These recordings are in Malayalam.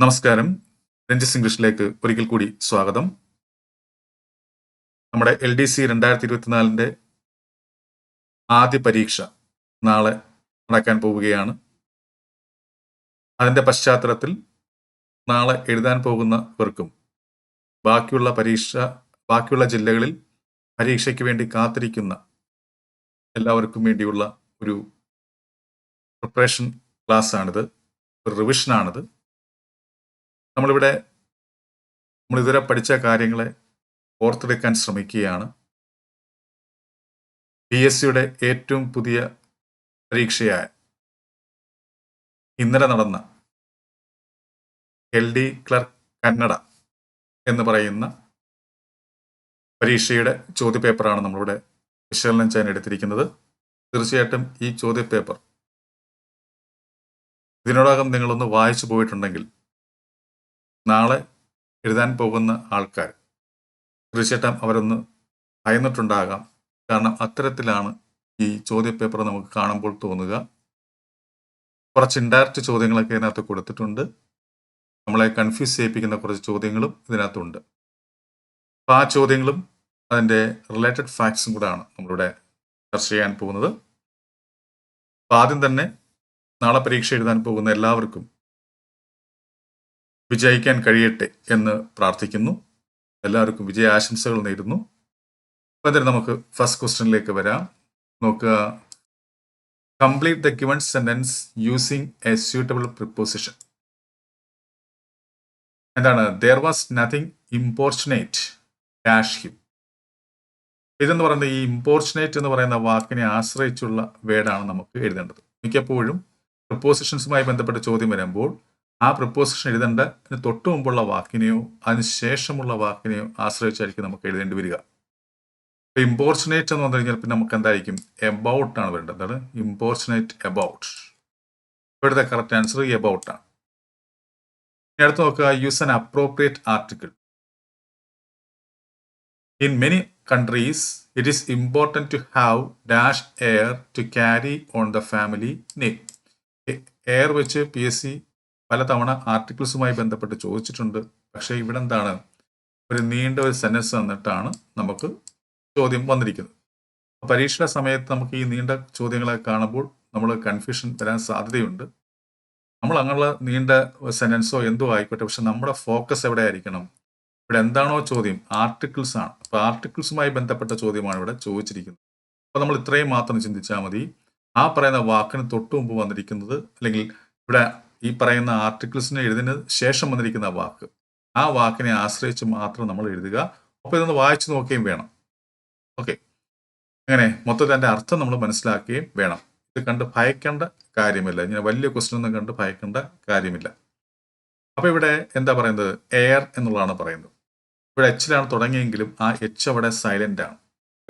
നമസ്കാരം. രഞ്ജിസ് ഇംഗ്ലീഷിലേക്ക് ഒരിക്കൽ കൂടി സ്വാഗതം. നമ്മുടെ എൽ ഡി സി രണ്ടായിരത്തി ഇരുപത്തിനാലിന്റെ ആദ്യ പരീക്ഷ നാളെ നടക്കാൻ പോവുകയാണ്. അതിന്റെ പശ്ചാത്തലത്തിൽ നാളെ എഴുതാൻ പോകുന്നവർക്കും ബാക്കിയുള്ള പരീക്ഷ ബാക്കിയുള്ള ജില്ലകളിൽ പരീക്ഷയ്ക്ക് വേണ്ടി കാത്തിരിക്കുന്ന എല്ലാവർക്കും വേണ്ടിയുള്ള ഒരു പ്രിപ്പറേഷൻ ക്ലാസ് ആണിത് ഒരു റിവിഷനാണിത്. നമ്മളിവിടെ നമ്മളിതുവരെ പഠിച്ച കാര്യങ്ങളെ ഓർത്തെടുക്കാൻ ശ്രമിക്കുകയാണ്. പി എസ് സിയുടെ ഏറ്റവും പുതിയ പരീക്ഷയായ ഇന്നലെ നടന്ന എൽ ഡി ക്ലർക്ക് കന്നഡ എന്ന് പറയുന്ന പരീക്ഷയുടെ ചോദ്യപേപ്പറാണ് നമ്മളിവിടെ വിശകലനം ചെയ്യാൻ എടുത്തിരിക്കുന്നത്. തീർച്ചയായിട്ടും ഈ ചോദ്യപേപ്പർ ഇതിനോടകം നിങ്ങളൊന്ന് വായിച്ചു പോയിട്ടുണ്ടെങ്കിൽ നാളെ എഴുതാൻ പോകുന്ന ആൾക്കാർ. തീർച്ചയായിട്ടും അവരൊന്ന് ഭയന്നിട്ടുണ്ടാകാം കാരണം അത്തരത്തിലാണ് ഈ ചോദ്യപേപ്പർ നമുക്ക് കാണുമ്പോൾ തോന്നുക. കുറച്ച് ഇൻഡയറക്റ്റ് ചോദ്യങ്ങളൊക്കെ ഇതിനകത്ത് കൊടുത്തിട്ടുണ്ട്. നമ്മളെ കൺഫ്യൂസ് ചെയ്യിപ്പിക്കുന്ന കുറച്ച് ചോദ്യങ്ങളും ഇതിനകത്തുണ്ട്. അപ്പോൾ ആ ചോദ്യങ്ങളും അതിന്റെ റിലേറ്റഡ് ഫാക്ട്സും കൂടാണ് നമ്മളിവിടെ ചർച്ച ചെയ്യാൻ പോകുന്നത്. അപ്പോൾ ആദ്യം തന്നെ നാളെ പരീക്ഷ എഴുതാൻ പോകുന്ന എല്ലാവർക്കും വിജയിക്കാൻ കഴിയട്ടെ എന്ന് പ്രാർത്ഥിക്കുന്നു. എല്ലാവർക്കും വിജയ ആശംസകൾ നേരുന്നു. അതിന് നമുക്ക് ഫസ്റ്റ് ക്വസ്റ്റ്യനിലേക്ക് വരാം. നോക്കുക. Complete the given sentence using a suitable preposition എന്താണ്? There was nothing importunate dash him ഇതെന്ന് പറയുന്നത് ഈ ഇമ്പോർച്ചുനേറ്റ് എന്ന് പറയുന്ന വാക്കിനെ ആശ്രയിച്ചുള്ള വേർഡാണ് നമുക്ക് എഴുതേണ്ടത്. മിക്കപ്പോഴും പ്രിപ്പോസിഷൻസുമായി ബന്ധപ്പെട്ട ചോദ്യം വരുമ്പോൾ ആ പ്രപ്പോസിഷൻ എഴുതേണ്ടതിന് തൊട്ട് മുമ്പുള്ള വാക്കിനെയോ അതിന് ശേഷമുള്ള വാക്കിനെയോ ആശ്രയിച്ചായിരിക്കും നമുക്ക് എഴുതേണ്ടി വരിക. ഇപ്പം ഇമ്പോർച്ചുനേറ്റ് എന്ന് പറഞ്ഞു കഴിഞ്ഞാൽ പിന്നെ നമുക്ക് എന്തായിരിക്കും? എബൌട്ട് ആണ് വേണ്ടത് എന്താണ്? ഇമ്പോർച്ചുനേറ്റ് എബൌട്ട് ഇവിടുത്തെ കറക്റ്റ് ആൻസർ എബൌട്ട് ആണ്. അടുത്ത് നോക്കുക. Use an appropriate article in many countries it is important to have dash heir to carry on the family name heir വെച്ച് പി എസ് സി പലതവണ ആർട്ടിക്കിൾസുമായി ബന്ധപ്പെട്ട് ചോദിച്ചിട്ടുണ്ട്. പക്ഷേ ഇവിടെ എന്താണ് ഒരു നീണ്ട ഒരു സെന്റൻസ് തന്നിട്ടാണ് നമുക്ക് ചോദ്യം വന്നിരിക്കുന്നത്. പരീക്ഷയുടെ സമയത്ത് നമുക്ക് ഈ നീണ്ട ചോദ്യങ്ങളെ കാണുമ്പോൾ നമ്മൾ കൺഫ്യൂഷൻ വരാൻ സാധ്യതയുണ്ട്. നമ്മൾ അങ്ങനെയുള്ള നീണ്ട സെന്റൻസോ എന്തോ ആയിക്കോട്ടെ പക്ഷെ നമ്മുടെ ഫോക്കസ് എവിടെ ആയിരിക്കണം ഇവിടെ എന്താണോ ചോദ്യം? ആർട്ടിക്കിൾസ് ആണ്. അപ്പോൾ ആർട്ടിക്കിൾസുമായി ബന്ധപ്പെട്ട ചോദ്യമാണ് ഇവിടെ ചോദിച്ചിരിക്കുന്നത്. അപ്പോൾ നമ്മൾ ഇത്രയും മാത്രം ചിന്തിച്ചാൽ മതി. ആ പറയുന്ന വാക്കിന് തൊട്ടു മുമ്പ് വന്നിരിക്കുന്നത് അല്ലെങ്കിൽ ഇവിടെ ഈ പറയുന്ന ആർട്ടിക്കിൾസിന് എഴുതിന് ശേഷം വന്നിരിക്കുന്ന വാക്ക്. ആ വാക്കിനെ ആശ്രയിച്ച് മാത്രം നമ്മൾ എഴുതുക. അപ്പോൾ ഇതൊന്ന് വായിച്ചു നോക്കുകയും വേണം. ഓക്കെ അങ്ങനെ മൊത്തത്തിൽ അതിന്റെ അർത്ഥം നമ്മൾ മനസ്സിലാക്കുകയും വേണം. ഇത് കണ്ട് ഭയക്കേണ്ട കാര്യമില്ല. ഇങ്ങനെ വലിയ ക്വസ്റ്റ്യൻ ഒന്നും കണ്ട് ഭയക്കേണ്ട കാര്യമില്ല. അപ്പോൾ ഇവിടെ എന്താ പറയുന്നത്? എയർ എന്നുള്ളതാണ് പറയുന്നത്. ഇവിടെ എച്ചിലാണ് തുടങ്ങിയെങ്കിലും ആ എച്ച് അവിടെ സൈലന്റ് ആണ്.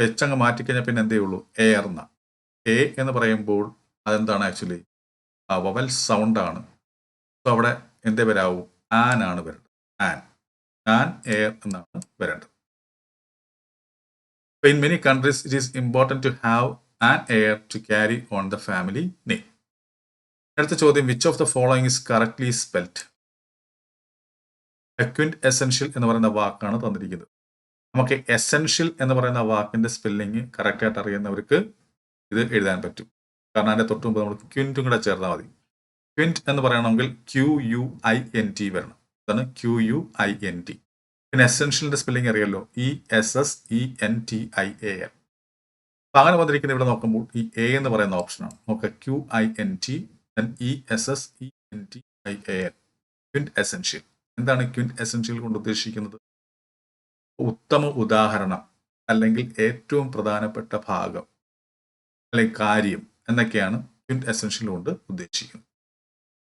എച്ച് അങ്ങ് മാറ്റിക്കഴിഞ്ഞാൽ പിന്നെ എന്തേ ഉള്ളൂ? എയർ എന്ന. എ എന്ന് പറയുമ്പോൾ അതെന്താണ് ആക്ച്വലി ആ വവൽ സൗണ്ടാണ് സോ അവിടെ എന്തേ വരാവൂ? ആൻ ആണ് വരേണ്ടത്. ആൻ. ആൻ എയർ എന്നാണ് വരേണ്ടത്. In many countries it is important to have an heir to carry on the family name അടുത്ത ചോദ്യം which of the following is correctly spelt a quint essential എന്ന് പറയുന്ന വാക്കാണ് തന്നിരിക്കുന്നത്. നമുക്ക് എസെൻഷ്യൽ എന്ന് പറയുന്ന വാക്കിന്റെ സ്പെല്ലിങ് കറക്റ്റായിട്ട് അറിയുന്നവർക്ക് ഇത് എഴുതാൻ പറ്റും. കാരണം അതിന്റെ തൊട്ട് മുമ്പ് നമ്മൾ ക്വിന്റും കൂടെ ചേർന്നാൽ മതി. ക്വിന്റ് എന്ന് പറയണമെങ്കിൽ Q U I N T വരണം. അതാണ് Q U I N T പിന്നെ എസെൻഷ്യലിന്റെ സ്പെല്ലിംഗ് അറിയാലോ? E S S E N T I A N അപ്പൊ അങ്ങനെ വന്നിരിക്കുന്ന ഇവിടെ നോക്കുമ്പോൾ ഈ എ എന്ന് പറയുന്ന ഓപ്ഷനാണ് നോക്കുക Q I N T E S S E N T I A N quintessential എന്താണ് ക്വിന്റ് എസെൻഷ്യൽ കൊണ്ട് ഉദ്ദേശിക്കുന്നത്? ഉത്തമ ഉദാഹരണം അല്ലെങ്കിൽ ഏറ്റവും പ്രധാനപ്പെട്ട ഭാഗം അല്ലെങ്കിൽ കാര്യം എന്നൊക്കെയാണ് ക്വിന്റ് എസെൻഷ്യൽ കൊണ്ട് ഉദ്ദേശിക്കുന്നത്.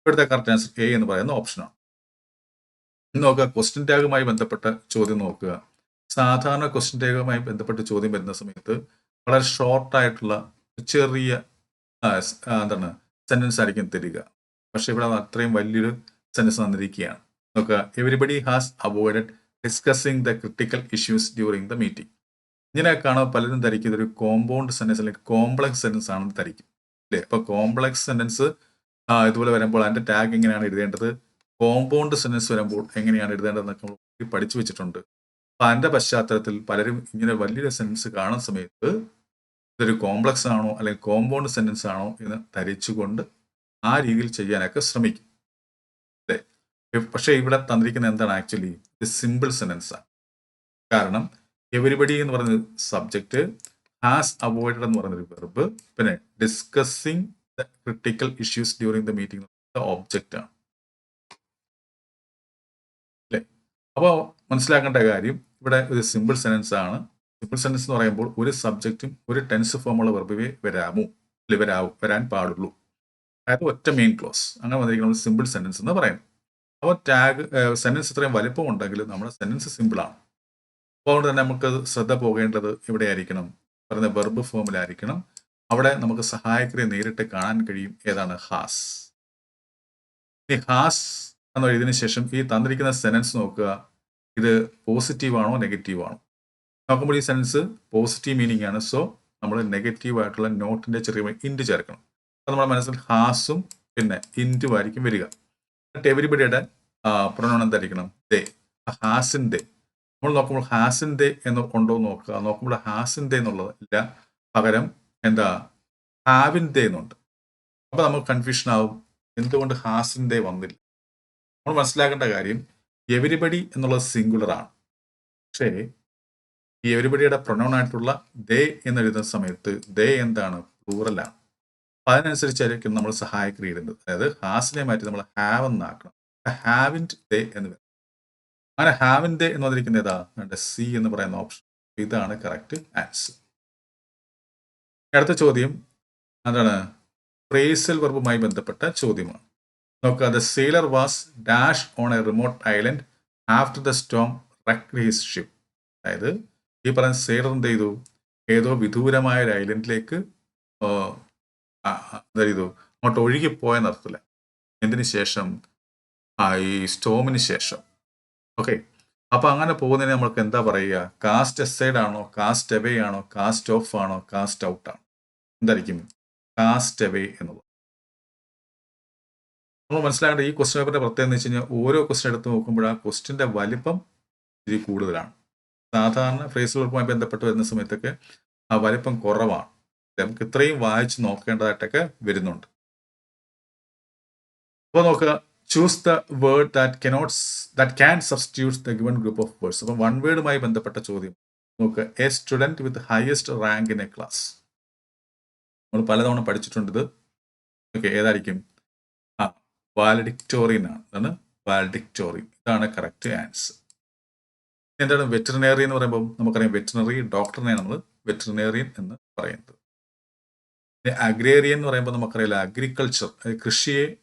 ഇവിടുത്തെ കറക്റ്റ് ആൻസർ എ എന്ന് പറയുന്ന ഓപ്ഷനാണ് നോക്കുക ക്വസ്റ്റ്യൻ ടാഗുമായി ബന്ധപ്പെട്ട ചോദ്യം നോക്കുക. സാധാരണ ക്വസ്റ്റ്യൻ ടാഗുമായി ബന്ധപ്പെട്ട ചോദ്യം വരുന്ന സമയത്ത് വളരെ ഷോർട്ടായിട്ടുള്ള ചെറിയ എന്താണ് സെന്റൻസ് ആയിരിക്കും തരിക. പക്ഷേ ഇവിടെ അത്രയും വലിയൊരു സെന്റൻസ് തന്നിരിക്കുകയാണ്. നോക്കുക everybody has avoided discussing the critical issues during the meeting ഇങ്ങനെയൊക്കെയാണ് പലരും ധരിക്കുന്നത് ഒരു കോമ്പൗണ്ട് സെന്റൻസ് അല്ലെങ്കിൽ കോംപ്ലക്സ് സെന്റൻസ് ആണെന്ന് ധരിക്കും. അല്ലേ? അപ്പോൾ കോംപ്ലക്സ് സെന്റൻസ് ഇതുപോലെ വരുമ്പോൾ അതിന്റെ ടാഗ് എങ്ങനെയാണ് എഴുതേണ്ടത്? കോമ്പൗണ്ട് സെന്റൻസ് വരുമ്പോൾ എങ്ങനെയാണ് എഴുതേണ്ടതെന്നൊക്കെ നമ്മൾ പഠിച്ചു വെച്ചിട്ടുണ്ട്. അപ്പൊ അതിന്റെ പശ്ചാത്തലത്തിൽ പലരും ഇങ്ങനെ വലിയ സെന്റൻസ് കാണുന്ന സമയത്ത് ഇതൊരു കോംപ്ലക്സ് ആണോ അല്ലെങ്കിൽ കോമ്പൗണ്ട് സെന്റൻസ് ആണോ എന്ന് ധരിച്ചുകൊണ്ട് ആ രീതിയിൽ ചെയ്യാനൊക്കെ ശ്രമിക്കും. അല്ലേ? പക്ഷേ ഇവിടെ തന്നിരിക്കുന്ന എന്താണ് ആക്ച്വലി ഇത് സിമ്പിൾ സെന്റൻസ് ആണ്. കാരണം എവരിബഡി എന്ന് പറയുന്ന സബ്ജക്റ്റ് ഹാസ് അവോയ്ഡഡ് എന്ന് പറയുന്നൊരു വെർബ് പിന്നെ discussing critical issues during the meeting object ആണ്. അല്ലേ? അപ്പോൾ മനസ്സിലാക്കേണ്ട കാര്യം ഇവിടെ ഒരു സിമ്പിൾ സെന്റൻസ് ആണ്. സിമ്പിൾ സെന്റൻസ് എന്ന് പറയുമ്പോൾ ഒരു സബ്ജക്റ്റും ഒരു ടെൻസ് ഫോമുള്ള വെർബിവേ വരാമോ? അല്ലെ വരാവും വരാൻ പാടുള്ളൂ. അതായത് ഒറ്റ മെയിൻ ക്ലോസ് അങ്ങനെ വന്നിരിക്കുന്ന സിമ്പിൾ സെന്റൻസ് എന്ന് പറയുന്നത് അപ്പോൾ ടാഗ് സെന്റൻസ് ഇത്രയും വലിപ്പം ഉണ്ടെങ്കിൽ നമ്മുടെ സെന്റൻസ് സിമ്പിളാണ് അപ്പോൾ അതുകൊണ്ട് തന്നെ നമുക്ക് ശ്രദ്ധ പോകേണ്ടത് എവിടെയായിരിക്കണം? പറയുന്ന വെർബ് ഫോമിലായിരിക്കണം അവിടെ നമുക്ക് സഹായക്രിയ നേരിട്ട് കാണാൻ കഴിയും. ഏതാണ്? ഹാസ്. ഈ ഹാസ് എന്ന് എഴുതിയതിനു ശേഷം ഈ തന്നിരിക്കുന്ന സെനൻസ് നോക്കുക. ഇത് പോസിറ്റീവ് ആണോ നെഗറ്റീവ് ആണോ? നോക്കുമ്പോൾ ഈ സെൻസ് പോസിറ്റീവ് മീനിങ് ആണ്. സോ നമ്മൾ നെഗറ്റീവ് ആയിട്ടുള്ള നോട്ടിന്റെ ചെറിയ ഇന്റ് ചേർക്കണം. അപ്പോൾ നമ്മുടെ മനസ്സിൽ ഹാസും പിന്നെ ഇന്റും ആയിരിക്കും വരിക. എന്നിട്ട് എവരിബഡിയുടെ പ്രണോണം എന്തായിരിക്കണം? ദേ. ഹാസിൻ ദേ നമ്മൾ നോക്കുമ്പോൾ ഹാസിൻ ദേ എന്ന് ഉണ്ടോ നോക്കുക. നോക്കുമ്പോൾ ഹാസിൻ ദേ എന്നുള്ളത് ഇല്ല. പകരം എന്താ? ഹാവിന്റെ എന്നുണ്ട്. അപ്പോൾ നമുക്ക് കൺഫ്യൂഷൻ ആവും എന്തുകൊണ്ട് ഹാസിന്റെ വന്നില്ല? നമ്മൾ മനസ്സിലാക്കേണ്ട കാര്യം എവരിബഡി എന്നുള്ളത് സിംഗുലർ ആണ്. പക്ഷേ ഈ എവരിബഡിയുടെ പ്രൊനൗൺ ആയിട്ടുള്ള ദേ എന്ന് എഴുതുന്ന സമയത്ത് ദേ എന്താണ്? പ്ലൂറലാണ് അപ്പൊ അതിനനുസരിച്ചായിരിക്കും നമ്മൾ സഹായക്രിയ ഇടുന്നത് അതായത് ഹാസിനെ മാറ്റി നമ്മൾ ഹാവ് എന്നാക്കണം. ഹാവിന്റ് ദേ എന്ന് അങ്ങനെ ദേ എന്ന് വന്നിരിക്കുന്ന ഏതാ? സി എന്ന് പറയുന്ന ഓപ്ഷൻ. ഇതാണ് കറക്റ്റ് ആൻസർ. അടുത്ത ചോദ്യം അതാണ്. പ്രേസൽ വർബുമായി ബന്ധപ്പെട്ട ചോദ്യമാണ്. നോക്കുക the sailor was dash on a remote island after the storm his ship അതായത് ഈ പറയുന്ന സെയിലർ എന്ത് ചെയ്തു? ഏതോ വിദൂരമായ ഒരു ഐലൻഡിലേക്ക് എന്താ ചെയ്തു? അങ്ങോട്ട് ഒഴുകിപ്പോയ നടത്തില്ല എന്തിനു ശേഷം? ആ ഈ സ്റ്റോമിന് ശേഷം. ഓക്കെ അപ്പൊ അങ്ങനെ പോകുന്നതിന് നമ്മൾക്ക് എന്താ പറയുക? കാസ്റ്റ് എസൈഡ് ആണോ? കാസ്റ്റ് എവേ ആണോ? കാസ്റ്റ് ഓഫ് ആണോ? കാസ്റ്റ് ഔട്ട് ആണോ? എന്തായിരിക്കും? കാസ്റ്റ് എവേ എന്നുള്ളത്. നമ്മൾ മനസ്സിലാക്കേണ്ട ഈ ക്വസ്റ്റ്യൻ പേപ്പറിന്റെ പ്രത്യേകത എന്ന് വെച്ച് കഴിഞ്ഞാൽ ഓരോ ക്വസ്റ്റ്യൻ എടുത്ത് നോക്കുമ്പോൾ ആ ക്വസ്റ്റ്യന്റെ വലിപ്പം ഇതിൽ കൂടുതലാണ്. സാധാരണ ഫ്രേസ് വർക്കുമായി ബന്ധപ്പെട്ട് വരുന്ന സമയത്തൊക്കെ ആ വലിപ്പം കുറവാണ്. നമുക്ക് ഇത്രയും വായിച്ച് നോക്കേണ്ടതായിട്ടൊക്കെ വരുന്നുണ്ട്. അപ്പോൾ നോക്കുക. Choose the word that connote that can substitute the given group of words അപ്പം വൺ വേർഡുമായി ബന്ധപ്പെട്ട ചോദ്യം. നോക്കുക a student with highest rank in a class നമ്മൾ പലതവണ പഠിച്ചിട്ടുണ്ട് ഇത്. ഓക്കെ ഏതായിരിക്കും? ആ വാലഡിക്ടോറിയൻ ആണ്. ഇതാണ് വാലഡിക്ടോറിയൻ ഇതാണ് കറക്റ്റ് ആൻസർ എന്താണ് വെറ്റിനറി എന്ന് പറയുമ്പോൾ നമുക്കറിയാം വെറ്റിനറി ഡോക്ടറിനെയാണ് നമ്മൾ വെറ്റിനേറിയൻ എന്ന് പറയുന്നത്. അഗ്രേറിയൻ എന്ന് പറയുമ്പോൾ നമുക്കറിയില്ല അഗ്രികൾച്ചർ കൃഷിയെ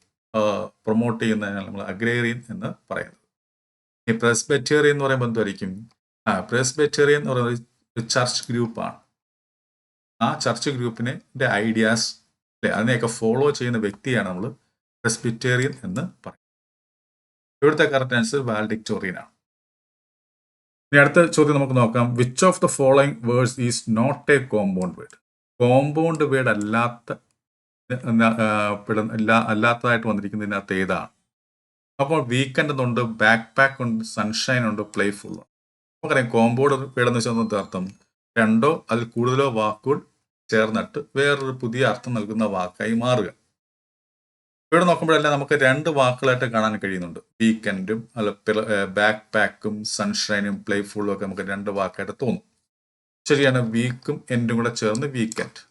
പ്രൊമോട്ട് ചെയ്യുന്നതിനാണ് നമ്മൾ അഗ്രേറിയൻ എന്ന് പറയുന്നത്. ഈ പ്രസ്ബെറ്റേറിയൻ എന്ന് പറയുമ്പോൾ എന്തായിരിക്കും ആ പ്രസ്ബെറ്റേറിയൻ എന്ന് പറയുന്നത് ഒരു ചർച്ച് ഗ്രൂപ്പാണ് ആ ചർച്ച് ഗ്രൂപ്പിനെ ഐഡിയാസ് അല്ലെ അതിനെയൊക്കെ ഫോളോ ചെയ്യുന്ന വ്യക്തിയാണ് നമ്മൾ പ്രസ്ബിറ്റേറിയൻ എന്ന് പറയും ഇവിടുത്തെ കറക്റ്റ് ആൻസർ വാൽഡിക്ടോറിയൻ ആണ്. ഇനി അടുത്ത ചോദ്യം നമുക്ക് നോക്കാം. Which of the following words is not a compound word compound word അല്ലാത്ത അല്ലാത്തതായിട്ട് വന്നിരിക്കുന്നതിനകത്ത് ഏതാണ്? അപ്പോൾ വീക്കെൻഡ് ഉണ്ട് ബാക്ക് പാക്ക് ഉണ്ട് സൺഷൈൻ ഉണ്ട് പ്ലേഫുൾ ഉണ്ട് നമുക്കറിയാം കോമ്പൗണ്ട് പീഡെന്ന് വെച്ചാൽ അർത്ഥം? രണ്ടോ അതിൽ കൂടുതലോ വാക്കുകൾ ചേർന്നിട്ട് വേറൊരു പുതിയ അർത്ഥം നൽകുന്ന വാക്കായി മാറുക. ഇവിടെ നോക്കുമ്പോഴെല്ലാം നമുക്ക് രണ്ട് വാക്കുകളായിട്ട് കാണാൻ കഴിയുന്നുണ്ട്. വീക്കെൻഡും അല്ല ബാക്ക് പാക്കും സൺഷൈനും പ്ലേഫുള്ളും ഒക്കെ നമുക്ക് രണ്ട് വാക്കായിട്ട് തോന്നും. ശരിയാണ് വീക്കും എൻഡും കൂടെ ചേർന്ന് വീക്കെൻഡ്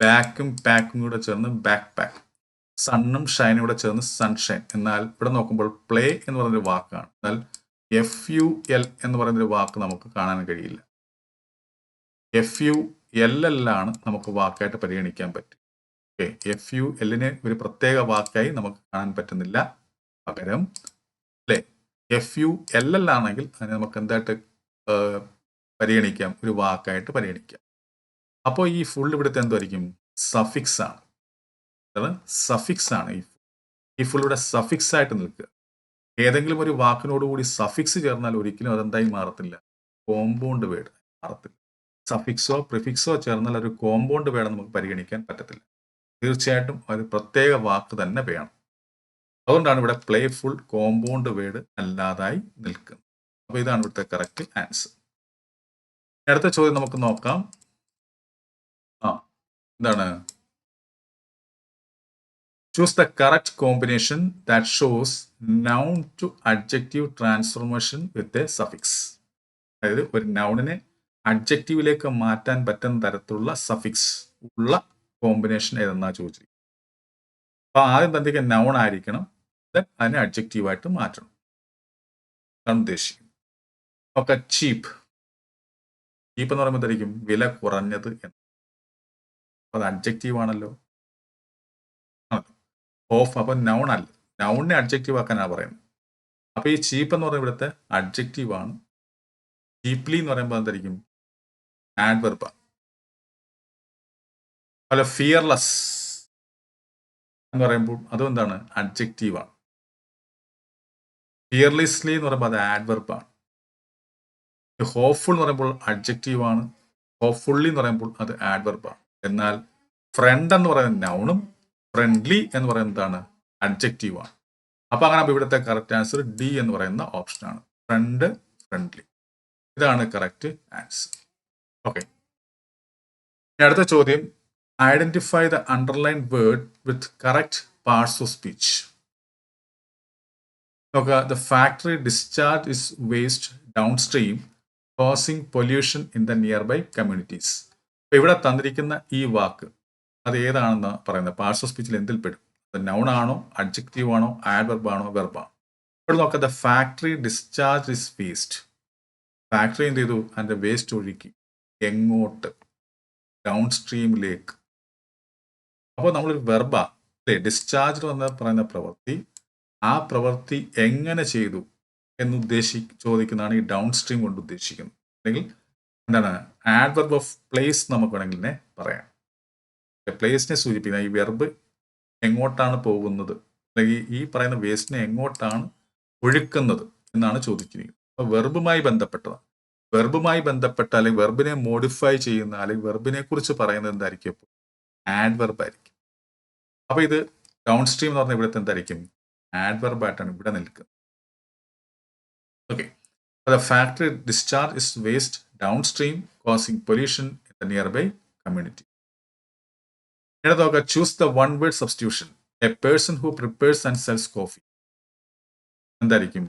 ബാക്കും പാക്കും കൂടെ ചേർന്ന് ബാക്ക് പാക്ക് സണ്ണും ഷൈനും കൂടെ ചേർന്ന് സൺഷൈൻ എന്നാൽ ഇവിടെ നോക്കുമ്പോൾ പ്ലേ എന്ന് പറയുന്നൊരു വാക്കാണ്. എന്നാൽ എഫ് യു എൽ എന്ന് പറയുന്നൊരു വാക്ക് നമുക്ക് കാണാൻ കഴിയില്ല. എഫ് യു എൽ എല്ലാണ് നമുക്ക് വാക്കായിട്ട് പരിഗണിക്കാൻ പറ്റും ഓക്കെ എഫ് യു എല്ലിനെ ഒരു പ്രത്യേക വാക്കായി നമുക്ക് കാണാൻ പറ്റുന്നില്ല. പകരം അല്ലേ? എഫ് യു എൽ ആണെങ്കിൽ അതിനെ നമുക്ക് എന്തായിട്ട് പരിഗണിക്കാം? ഒരു വാക്കായിട്ട് പരിഗണിക്കാം. അപ്പോൾ ഈ ഫുൾ ഇവിടുത്തെ എന്തായിരിക്കും സഫിക്സ് ആണ്. സഫിക്സ് ആണ് ഈ ഈ ഫുൾ ഇവിടെ സഫിക്സ് ആയിട്ട് നിൽക്കുക. ഏതെങ്കിലും ഒരു വാക്കിനോട് കൂടി സഫിക്സ് ചേർന്നാൽ ഒരിക്കലും അതെന്തായി മാറത്തില്ല. കോമ്പൗണ്ട് വേർഡ് മാറത്തില്ല. സഫിക്സോ പ്രിഫിക്സോ ചേർന്നാൽ ഒരു കോമ്പൗണ്ട് വേർഡ് നമുക്ക് പരിഗണിക്കാൻ പറ്റത്തില്ല. തീർച്ചയായിട്ടും ഒരു പ്രത്യേക വാക്ക് തന്നെ വേണം. അതുകൊണ്ടാണ് ഇവിടെ പ്ലേഫുൾ കോമ്പൗണ്ട് വേർഡ് അല്ലാതായി നിൽക്കുന്നത്. അപ്പോൾ ഇതാണ് ഇവിടുത്തെ കറക്റ്റ് ആൻസർ അടുത്ത ചോദ്യം നമുക്ക് നോക്കാം. എന്താണ്? Choose the correct combination that shows noun to adjective transformation with a suffix അതായത് ഒരു നൗണിനെ അഡ്ജക്റ്റീവിലേക്ക് മാറ്റാൻ പറ്റുന്ന തരത്തിലുള്ള സഫിക്സ് ഉള്ള കോമ്പിനേഷൻ ഏതെന്നാണ് ചോദിച്ചിരിക്കുന്നത്. അപ്പൊ ആദ്യം തന്നെ നൗൺ ആയിരിക്കണം ദെൻ അതിനെ അഡ്ജക്റ്റീവായിട്ട് മാറ്റണം. അതാണ് ഉദ്ദേശിക്കുന്നത്. ഒക്കെ ചീപ്പ് ചീപ്പ് എന്ന് പറയുമ്പോഴത്തേക്കും വില കുറഞ്ഞത് എന്ന്. അത് അഡ്ജക്റ്റീവ് ആണല്ലോ. ഓഫ് അപ്പൊ നൗൺ അല്ല. നൗണിനെ അഡ്ജക്റ്റീവ് ആക്കാനാണ് പറയുന്നത്. അപ്പൊ ഈ ചീപ്പ് എന്ന് പറയുന്നത് ഇവിടുത്തെ അഡ്ജക്റ്റീവ് ആണ്. ചീപ്ലി എന്ന് പറയുമ്പോൾ എന്തായിരിക്കും? ആഡ്വർബ അല്ല ഫിയർലെസ് എന്ന് പറയുമ്പോൾ അതും എന്താണ്? അബ്ജക്റ്റീവ് ആണ്. ഫിയർലെസ്ലി എന്ന് പറയുമ്പോൾ അത് ആഡ്വർബ് ആണ്. ഹോപ്പ്ഫുൾ എന്ന് പറയുമ്പോൾ അബ്ജക്റ്റീവ് ആണ്. ഹോപ്പ്ഫുള്ളി എന്ന് പറയുമ്പോൾ അത് ആഡ്വർബ് ആണ്. എന്നാൽ ഫ്രണ്ട് എന്ന് പറയുന്ന നൗണും ഫ്രണ്ട്ലി എന്ന് പറയുന്നതാണ് ആണ്. അപ്പൊ അങ്ങനെ ഇവിടുത്തെ കറക്റ്റ് ആൻസർ ഡി എന്ന് പറയുന്ന ഓപ്ഷൻ ആണ്. ഫ്രണ്ട് ഫ്രണ്ട്ലി ഇതാണ് കറക്റ്റ് ആൻസർ ഓക്കെ അടുത്ത ചോദ്യം. Identify the underline word with correct parts of speech നോക്കുക the factory discharge is waste downstream causing pollution in the nearby communities ഇവിടെ തന്നിരിക്കുന്ന ഈ വാക്ക് അത് ഏതാണെന്ന് പറയുന്നത്? പാർട്സ് ഓഫ് സ്പീച്ചിൽ എന്തിൽ പെടും? അത് നൗൺ ആണോ അഡ്ജക്റ്റീവ് ആണോ ആഡ്വർബ് ആണോ വെർബാണോ ഇവിടെ നോക്കാം the factory discharge is waste factory എന്ത് ചെയ്തു? അതിന്റെ വേസ്റ്റ് ഒഴുക്കി. എങ്ങോട്ട്? ഡൗൺ സ്ട്രീമിലേക്ക് അപ്പോൾ നമ്മളൊരു വെർബ അല്ലേ? ഡിസ്ചാർജ് എന്ന് പറയുന്ന പ്രവൃത്തി ആ പ്രവൃത്തി എങ്ങനെ ചെയ്തു എന്നുദ്ദേശി ചോദിക്കുന്നതാണ് ഈ ഡൗൺ സ്ട്രീം കൊണ്ട് ഉദ്ദേശിക്കുന്നത്. അല്ലെങ്കിൽ എന്താണ് ആഡ്വർബ് ഓഫ് പ്ലേസ് നമുക്ക് വേണമെങ്കിൽ തന്നെ പറയാം. പ്ലേസിനെ സൂചിപ്പിക്കുന്ന ഈ വെർബ് എങ്ങോട്ടാണ് പോകുന്നത്? അല്ലെങ്കിൽ ഈ പറയുന്ന വേസ്റ്റിനെ എങ്ങോട്ടാണ് ഒഴുക്കുന്നത് എന്നാണ് ചോദിച്ചിരിക്കുന്നത്. അപ്പോൾ വെർബുമായി ബന്ധപ്പെട്ടതാണ്. വെർബുമായി ബന്ധപ്പെട്ട അല്ലെങ്കിൽ വെർബിനെ മോഡിഫൈ ചെയ്യുന്ന അല്ലെങ്കിൽ വെർബിനെ കുറിച്ച് പറയുന്നത് എന്തായിരിക്കും അപ്പോൾ ആഡ്വർബ് ആയിരിക്കും. അപ്പോൾ ഇത് ഡൗൺ സ്ട്രീം എന്ന് പറഞ്ഞാൽ ഇവിടുത്തെ എന്തായിരിക്കും? ആഡ്വർബ് വെർബായിട്ടാണ് ഇവിടെ നിൽക്കുന്നത്. Okay the factory discharge is waste down causing pollution in the nearby community. നോക്കുക choose the one word substitution a person who prepares and sells coffee എന്തായിരിക്കും?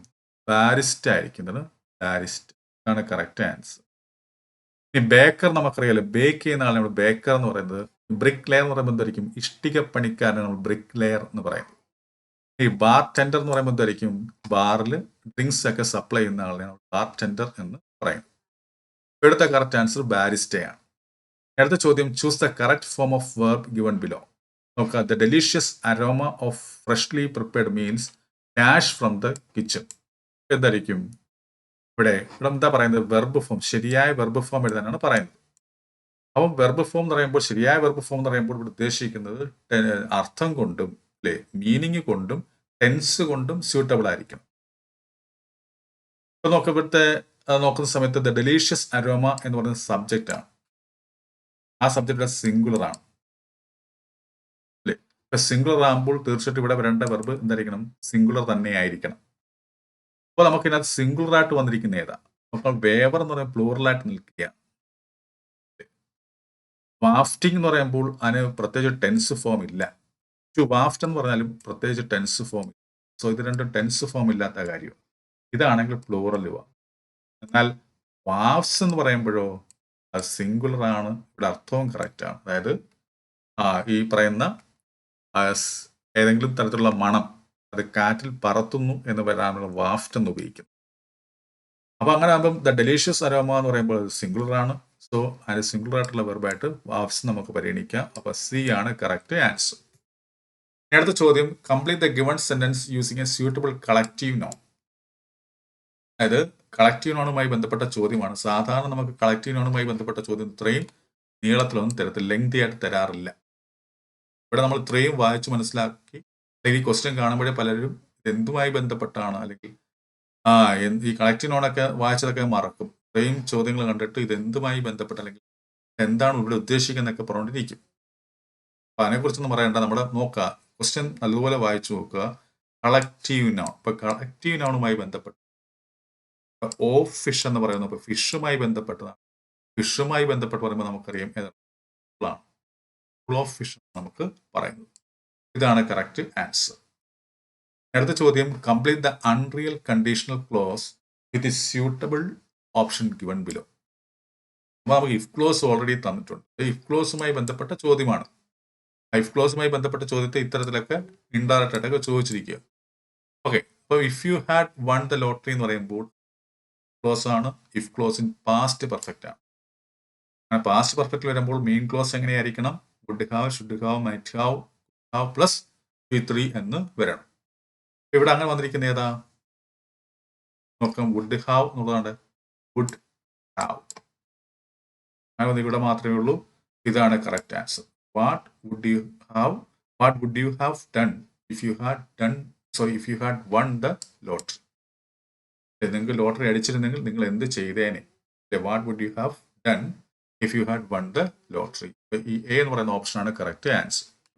ബാരിസ്റ്റ് ആയിരിക്കുന്നത് ബാരിസ്റ്റ് ആണ് കറക്റ്റ് ആൻസർ ഈ ബേക്കർ നമുക്കറിയാലോ. ബേക്ക് ചെയ്യുന്ന ആളാണ് നമ്മൾ ബേക്കർ എന്ന് പറയുന്നത്. ബ്രിക്ക് ലെയർ എന്ന് പറയുമ്പോൾ ഇഷ്ടിക പണിക്കാരനാണ് നമ്മൾ ബ്രിക്ക് ലെയർ എന്ന് പറയുന്നത്. ഈ ബാർ ടെൻഡർ എന്ന് പറയുമ്പോൾ എന്തായിരിക്കും? ബാറിൽ ഡ്രിങ്ക്സ് ഒക്കെ സപ്ലൈ ചെയ്യുന്ന ആളെയാണ് ബാർ ടെൻഡർ എന്ന് പറയുന്നത്. ഇവിടുത്തെ കറക്റ്റ് ആൻസർ ബാരിസ്റ്റയാണ് അടുത്ത ചോദ്യം choose the correct form of verb given below നോക്കുക the delicious aroma of freshly prepared meals dash from the kitchen എന്തായിരിക്കും? ഇവിടെ ഇവിടെ എന്താ പറയുന്നത്? വെർബ് ഫോം ശരിയായ വെർബ് ഫോം എഴുതാനാണ് പറയുന്നത്. അപ്പം വെർബ് ഫോം എന്ന് പറയുമ്പോൾ ശരിയായ വെർബ് ഫോം എന്ന് പറയുമ്പോൾ ഇവിടെ ഉദ്ദേശിക്കുന്നത് അർത്ഥം കൊണ്ടും അല്ലെ മീനിങ് കൊണ്ടും ടെൻസ് കൊണ്ടും സ്യൂട്ടബിൾ ആയിരിക്കണം. ഇപ്പൊ നോക്കാം ഇവിടുത്തെ നോക്കുന്ന സമയത്ത് ദ ഡെലീഷ്യസ് അരോമ എന്ന് പറയുന്ന സബ്ജക്റ്റ് ആണ്. ആ സബ്ജക്റ്റ് സിംഗുലർ ആണ്. അല്ലേ? ഇപ്പൊ സിംഗുലർ ആകുമ്പോൾ തീർച്ചയായിട്ടും ഇവിടെ വരേണ്ട വെർബ് എന്തായിരിക്കണം? സിംഗുലർ തന്നെ ആയിരിക്കണം അപ്പോൾ നമുക്ക് ഇതിനകത്ത് സിംഗുലർ ആയിട്ട് വന്നിരിക്കുന്ന ഏതാ? അപ്പോൾ വേവർ എന്ന് പറയുമ്പോൾ പ്ലൂറലായിട്ട് നിൽക്കുക. വാഫ്റ്റിംഗ് എന്ന് പറയുമ്പോൾ അതിന് പ്രത്യേകിച്ച് ടെൻസ് ഫോം ഇല്ല. ടു വാഫ്റ്റ് എന്ന് പറഞ്ഞാലും പ്രത്യേകിച്ച് ടെൻസ് ഫോം സോ ഇത് രണ്ടും ടെൻസ് ഫോം ഇല്ലാത്ത കാര്യം ഇതാണെങ്കിൽ പ്ലൂറലുവാ എന്നാൽ വാവ്സ് എന്ന് പറയുമ്പോഴോ അത് സിംഗുലർ ആണ്. ഇവിടെ അർത്ഥവും കറക്റ്റ് ആണ്. അതായത് ഈ പറയുന്ന ഏതെങ്കിലും തരത്തിലുള്ള മണം അത് കാറ്റിൽ പറത്തുന്നു എന്ന് വരാനുള്ള വാഫ്റ്റ് എന്ന് ഉപയോഗിക്കുന്നു. അപ്പൊ അങ്ങനെ ആകുമ്പം ദ ഡെലീഷ്യസ് അരോമ എന്ന് പറയുമ്പോൾ സിംഗുലർ ആണ്. സോ അതിന് സിംഗുലർ ആയിട്ടുള്ള വെർബായിട്ട് വാഫ്സ് നമുക്ക് പരിഗണിക്കാം. അപ്പൊ സി ആണ് കറക്റ്റ് ആൻസർ അടുത്ത ചോദ്യം. Complete the given sentence using a suitable collective noun അതായത് കളക്റ്റീവ് നോണുമായി ബന്ധപ്പെട്ട ചോദ്യമാണ്. സാധാരണ നമുക്ക് കളക്റ്റീവ് നോണുമായി ബന്ധപ്പെട്ട ചോദ്യം ഇത്രയും നീളത്തിലൊന്നും തരത്തില്ല ലെങ്തി ആയിട്ട് തരാറില്ല. ഇവിടെ നമ്മൾ ഇത്രയും വായിച്ച് മനസ്സിലാക്കി അല്ലെങ്കിൽ ഈ ക്വസ്റ്റ്യൻ കാണുമ്പോഴേ പലരും എന്തുമായി ബന്ധപ്പെട്ടാണ് അല്ലെങ്കിൽ ആ ഈ കളക്റ്റീവ് നോണൊക്കെ വായിച്ചതൊക്കെ മറക്കും. ഇത്രയും ചോദ്യങ്ങൾ കണ്ടിട്ട് ഇത് എന്തുമായി ബന്ധപ്പെട്ട അല്ലെങ്കിൽ എന്താണ് ഇവിടെ ഉദ്ദേശിക്കുന്നതൊക്കെ പറഞ്ഞുകൊണ്ടിരിക്കും. അപ്പൊ അതിനെക്കുറിച്ചൊന്നും പറയണ്ട നമ്മുടെ നോക്കുക ക്വസ്റ്റ്യൻ നല്ലപോലെ വായിച്ചു നോക്കുക. കളക്റ്റീവ് നൗൺ ഇപ്പൊ കളക്റ്റീവ് നൗണുമായി ബന്ധപ്പെട്ട് ഓഫ് ഫിഷ് എന്ന് പറയുന്നത് അപ്പോൾ ഫിഷുമായി ബന്ധപ്പെട്ടതാണ്. ഫിഷുമായി ബന്ധപ്പെട്ട് പറയുമ്പോൾ നമുക്കറിയാം ഏതാണ് ഫുൾ ഓഫ് ഫിഷ് നമുക്ക് പറയുന്നത്. ഇതാണ് കറക്റ്റ് ആൻസർ അടുത്ത ചോദ്യം complete the unreal conditional clause with is suitable option given below അപ്പോൾ നമുക്ക് ഇഫ് ക്ലോസ് ഓൾറെഡി തന്നിട്ടുണ്ട്. ഇഫ് ക്ലോസുമായി ബന്ധപ്പെട്ട ചോദ്യമാണ്. ഇഫ് ക്ലോസുമായി ബന്ധപ്പെട്ട ചോദ്യത്തെ ഇത്തരത്തിലൊക്കെ ഇൻഡയറക്റ്റ് ആയിട്ടൊക്കെ ചോദിച്ചിരിക്കുക. ഓക്കെ അപ്പോൾ if you had won the lottery എന്ന് പറയുമ്പോൾ ക്ലോസ് ആണ് if clause in past perfect ആണ്. അങ്ങനെ പാസ്റ്റ് പെർഫെക്റ്റ് വരുമ്പോൾ മെയിൻ ക്ലോസ് എങ്ങനെയായിരിക്കണം? Would have should have might have have plus V three എന്ന് വരണം. ഇവിടെ അങ്ങനെ വന്നിരിക്കുന്ന ഏതാ? നോക്കാം വുഡ് ഹാവ് എന്നുള്ളതാണ്. വുഡ് ഹാവ് അങ്ങനെ ഇവിടെ മാത്രമേ ഉള്ളൂ. ഇതാണ് correct answer what would you have what would you have done if you had done so if you had won the lottery നിങ്ങൾക്ക് ലോട്ടറി അടിച്ചിരുന്നെങ്കിൽ നിങ്ങൾ എന്ത് ചെയ്തേനെ? What would you have done if you had won the lottery ഈ എ എന്ന് പറയുന്ന ഓപ്ഷനാണ് കറക്റ്റ് ആൻസർ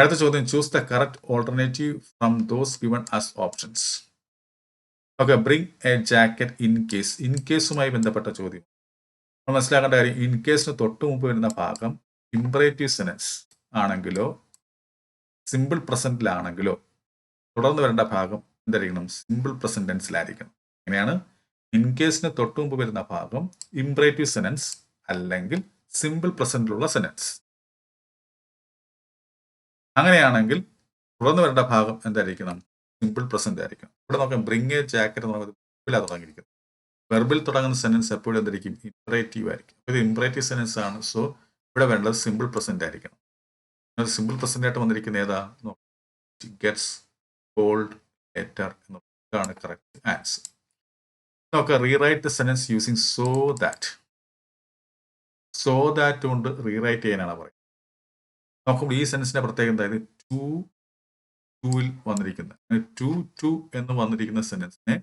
അടുത്ത ചോദ്യം choose the correct alternative from those given as options okay bring a jacket in case in കേസുമായി ബന്ധപ്പെട്ട ചോദ്യം. നമ്മൾ മനസ്സിലാക്കേണ്ട കാര്യം ഇൻ കേസിന് തൊട്ട് മുമ്പ് വരുന്ന ഭാഗം ഇമ്പറേറ്റീവ് സെനൻസ് ആണെങ്കിലോ സിമ്പിൾ പ്രസന്റിലാണെങ്കിലോ തുടർന്ന് വരേണ്ട ഭാഗം എന്തായിരിക്കണം? സിമ്പിൾ പ്രസന്റ് ടെൻസിലായിരിക്കണം അങ്ങനെയാണ് ഇൻ കേസിന് തൊട്ട് മുമ്പ് വരുന്ന ഭാഗം ഇമ്പറേറ്റീവ് സെനൻസ് അല്ലെങ്കിൽ സിമ്പിൾ പ്രസന്റിലുള്ള സെനൻസ് അങ്ങനെയാണെങ്കിൽ തുടർന്ന് വരേണ്ട ഭാഗം എന്തായിരിക്കണം? സിമ്പിൾ പ്രസന്റ് ആയിരിക്കണം ഇവിടെ നോക്കാം ബ്രിങ് എ ജാക്കറ്റ് എന്ന് പറയുന്നത് വെർബിലാണ് തുടങ്ങിയിരിക്കുന്നത്. വെർബിൽ തുടങ്ങുന്ന സെന്റൻസ് എപ്പോഴും എന്തായിരിക്കും? ഇംപറേറ്റീവ് ആയിരിക്കും. ഇത് ഇംപറേറ്റീവ് സെന്റൻസ് ആണ്. സോ ഇവിടെ വേണ്ടത് സിമ്പിൾ പ്രസന്റ് ആയിരിക്കണം. സിമ്പിൾ പ്രസന്റ് ആയിട്ട് വന്നിരിക്കുന്ന ഏതാ? ഗെറ്റ്സ് കോൾഡ് ലെറ്റർ എന്നതാണ് കറക്റ്റ് ആൻസർ നോക്കാം rewrite the sentence using so that so that കൊണ്ട് റീറൈറ്റ് ചെയ്യാനാണ് പറയുന്നത്. നോക്കുമ്പോൾ ഈ സെൻസിന്റെ പ്രത്യേകത എന്തായത് ടു ടൂവിൽ വന്നിരിക്കുന്ന ടു ടു എന്ന് വന്നിരിക്കുന്ന സെൻസിനെ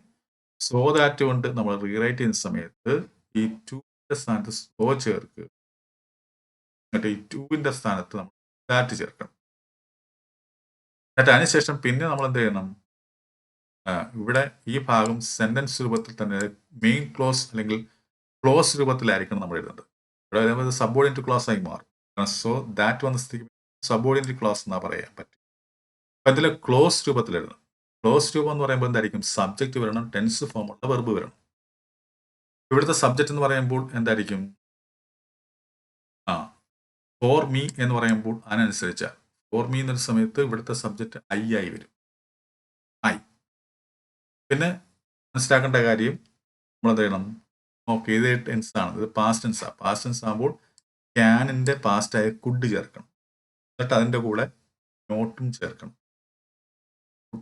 സോ ദാറ്റ് കൊണ്ട് നമ്മൾ റീറൈറ്റ് ചെയ്യുന്ന സമയത്ത് ഈ ടുവിന്റെ സ്ഥാനത്ത് സോ ചേർക്കുക. എന്നിട്ട് ഈ ടുവിന്റെ സ്ഥാനത്ത് നമ്മൾ ദാറ്റ് ചേർക്കണം. എന്നിട്ട് അതിനുശേഷം പിന്നെ നമ്മൾ എന്ത് ചെയ്യണം? ഇവിടെ ഈ ഭാഗം സെന്റൻസ് രൂപത്തിൽ തന്നെ മെയിൻ ക്ലോസ് അല്ലെങ്കിൽ ക്ലോസ് രൂപത്തിലായിരിക്കണം നമ്മൾ എഴുതുന്നത് ഇവിടെ സബോർഡിനേറ്റ് ക്ലോസ് ആയി മാറും. സോ ദാറ്റ് വന്ന സ്ഥിതിക്ക് സബോർഡിനേറ്റ് ക്ലോസ് എന്നാ പറയാൻ പറ്റും അപ്പൊ ഇതിൽ ക്ലോസ് രൂപത്തിൽ എഴുതണം. ക്ലോസ് രൂപം എന്ന് പറയുമ്പോൾ എന്തായിരിക്കും? സബ്ജക്റ്റ് വരണം ടെൻസ് ഫോമുള്ള വെർബ് വരണം. ഇവിടുത്തെ സബ്ജക്റ്റ് എന്ന് പറയുമ്പോൾ എന്തായിരിക്കും? ആ ഫോർ മീ എന്ന് പറയുമ്പോൾ അതിനനുസരിച്ച. ഫോർ മീ എന്നൊരു സമയത്ത് ഇവിടുത്തെ സബ്ജക്റ്റ് ഐ ആയി വരും. ഐ പിന്നെ മനസ്സിലാക്കേണ്ട കാര്യം നമ്മൾ ചെയ്യണം ഓക്കെ ഇത് ടെൻസ് ആണ്. ഇത് പാസ്റ്റ് ടെൻസ് ആണ് പാസ്റ്റ് ടെൻസ് ആകുമ്പോൾ ക്യാനിന്റെ പാസ്റ്റായ കുഡ് ചേർക്കണം. എന്നിട്ട് അതിന്റെ കൂടെ നോട്ടും ചേർക്കണം.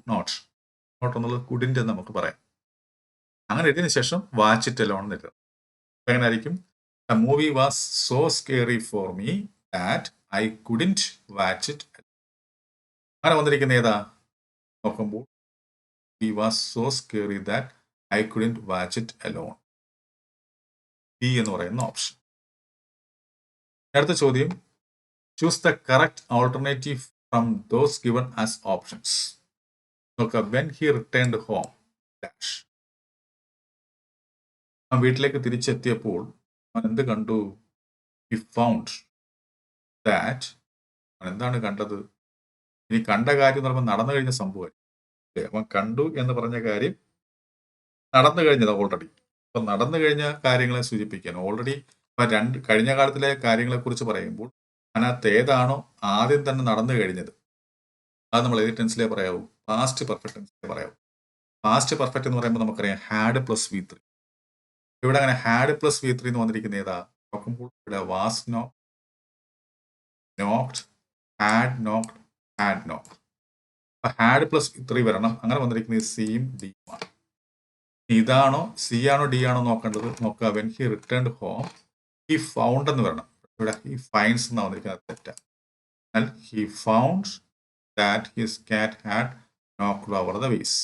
നോട്ട് നോട്ട് എന്നുള്ളത് കുഡിന്റെ നമുക്ക് പറയാം. അങ്ങനെ എഴുതിയതിനു ശേഷം വാച്ച് ഇറ്റ് അലോൺ എന്ന് എങ്ങനെ ആയിരിക്കും the movie was so scary for me that I couldn't watch it അങ്ങനെ വന്നിരിക്കുന്ന ഏതാ? നോക്കുമ്പോൾ B was so scary that I couldn't watch it alone B എന്ന് പറയുന്ന ഓപ്ഷൻ അടുത്ത ചോദ്യം. Choose the correct alternative from those given as options നോക്കുക when he returned home dash ആ വീട്ടിലേക്ക് തിരിച്ചെത്തിയപ്പോൾ അവൻ എന്ത് കണ്ടു? ഹി ഫൗണ്ട് ദാറ്റ് അവൻ എന്താണ് കണ്ടത്? ഇനി കണ്ട കാര്യം എന്ന് പറയുമ്പോൾ നടന്നു കഴിഞ്ഞ സംഭവമായി അവൻ കണ്ടു എന്ന് പറഞ്ഞ കാര്യം നടന്നു കഴിഞ്ഞത് ഓൾറെഡി അപ്പൊ നടന്നു കഴിഞ്ഞ കാര്യങ്ങളെ സൂചിപ്പിക്കാൻ. ഓൾറെഡി രണ്ട് കഴിഞ്ഞ കാലത്തിലെ കാര്യങ്ങളെ കുറിച്ച് പറയുമ്പോൾ അതിനകത്ത് ഏതാണോ ആദ്യം തന്നെ നടന്നു കഴിഞ്ഞത്. അത് നമ്മൾ ഏത് ടെൻസിലേ പറയാവൂ? പാസ്റ്റ് പെർഫെക്റ്റ് ടെൻസിലേ പറയാവൂ. പാസ്റ്റ് പെർഫെക്റ്റ് എന്ന് പറയുമ്പോൾ നമുക്കറിയാം ഹാഡ് പ്ലസ് വി ത്രീ ഇവിടെ അങ്ങനെ ഹാഡ് പ്ലസ് വി ത്രീ എന്ന് വന്നിരിക്കുന്ന ഏതാ? നോക്കുമ്പോൾ ഇവിടെ was no knocked had knocked had knocked had plus three വരണം. അങ്ങനെ വന്നിരിക്കുന്നത് സിയും ഡിയും ആണ് ഇതാണോ സി ആണോ ഡി ആണോ നോക്കേണ്ടത്? നോക്കുക. When he return home he found എന്ന് വരണം ഇവിടെ ഹി ഫൈൻസ് എന്നാണ് വന്നിരിക്കുന്നത്? തെറ്റാണ് he found that his cat had knocked over the vase